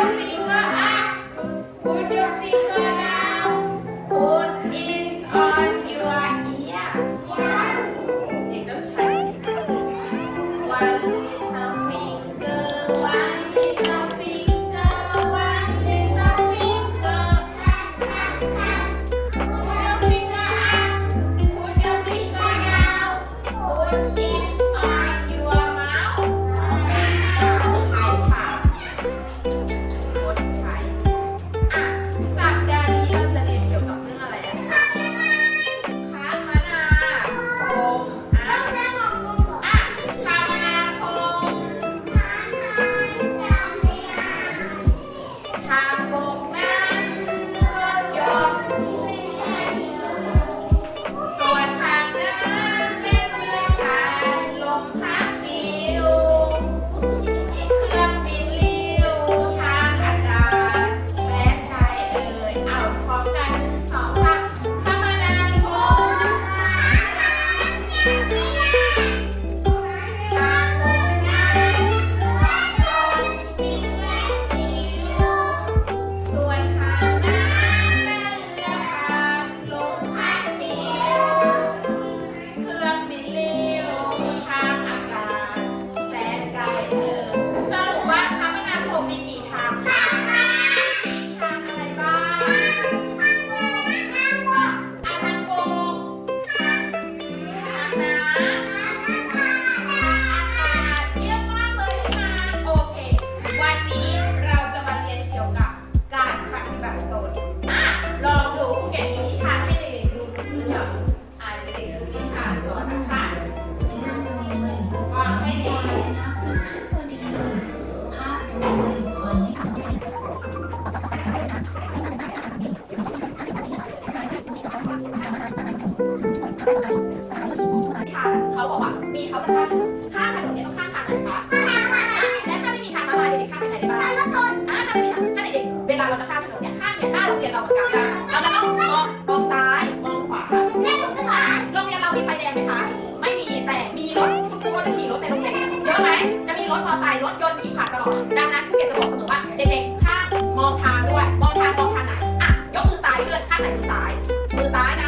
eu เขาบอกว่ามีเขาจะข้ามข้ามถนนนี่ต้องข้ามทางไหนคะและถ้าไม่มีทางมาลายเดข้ามไปไหนได้บ้างอ่าถ้าไม่มีทางถ้าเด็กๆเวลาเราจะข้ามถนนเนี่ยข้ามเนี่ยหน้าโรงเรียนเราเหมืนกันนเราจะต้องมองซ้ายมองขวาโรงเรียนเรามีไฟแดงไหมคะไม่มีแต่มีรถคุณครูจะขี่รถในโรงเรียนเยอะไหมจะมีรถมอเตอรถยนต์ขี่ผ่านตลอดดังนั้น องทางด้วย มองทางมองทางไหน อะ ยกมือซ้ายเพื่อนข้างไหนมือซ้าย มือซ้ายนะ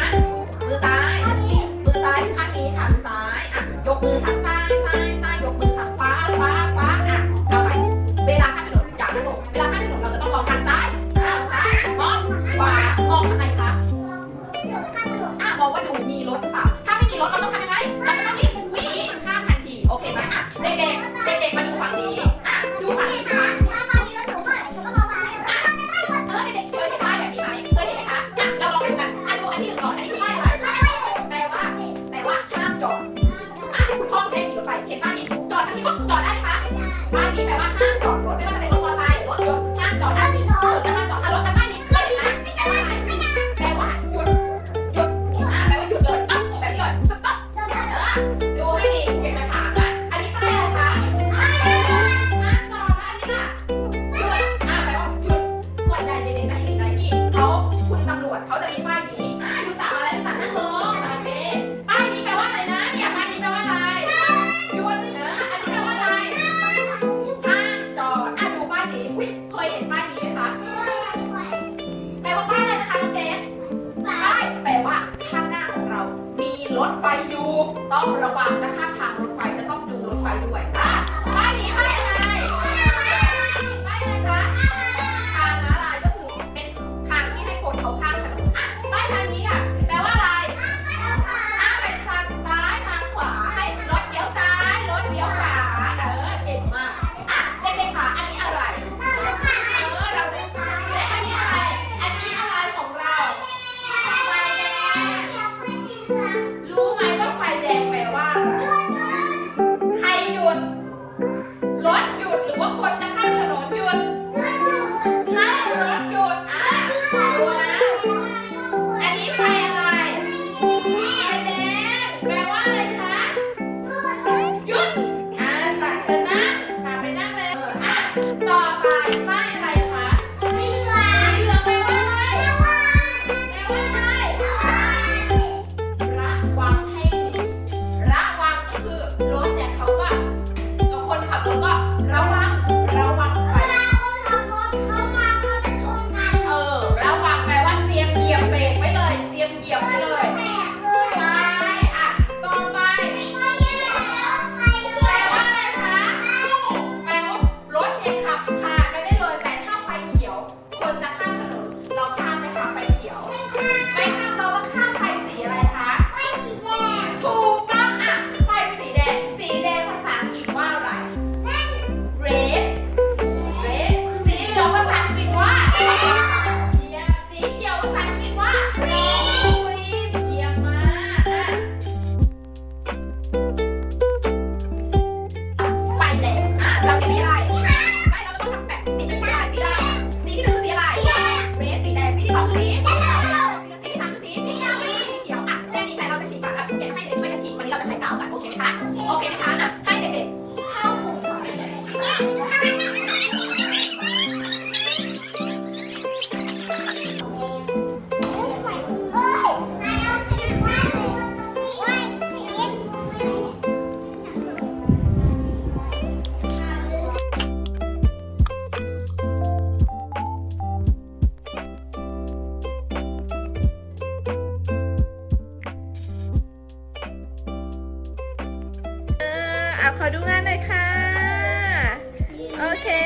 นี้อุ้ยเคยเห็นป้ายนี้ไหมคะแปลว่าป้ายอะไรนะคะน้องเจนป้ายแปลว่าข้างหน้าของเรา มีรถไฟอยู่ต้องระวังนะคะ ต่อไปไม่อะไร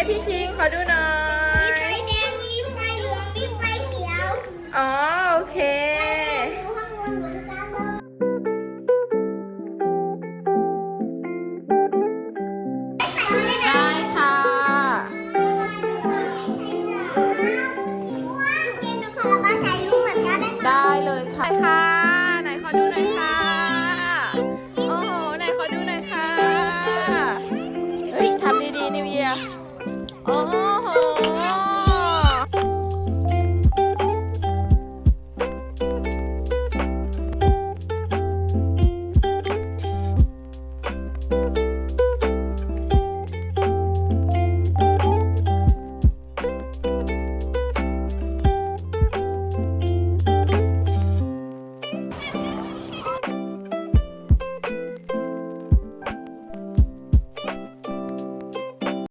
พี่ชิงขอดูหน่อย มีไฟแดง มีไฟเหลือง มีไฟเขียว อ๋อ 哦好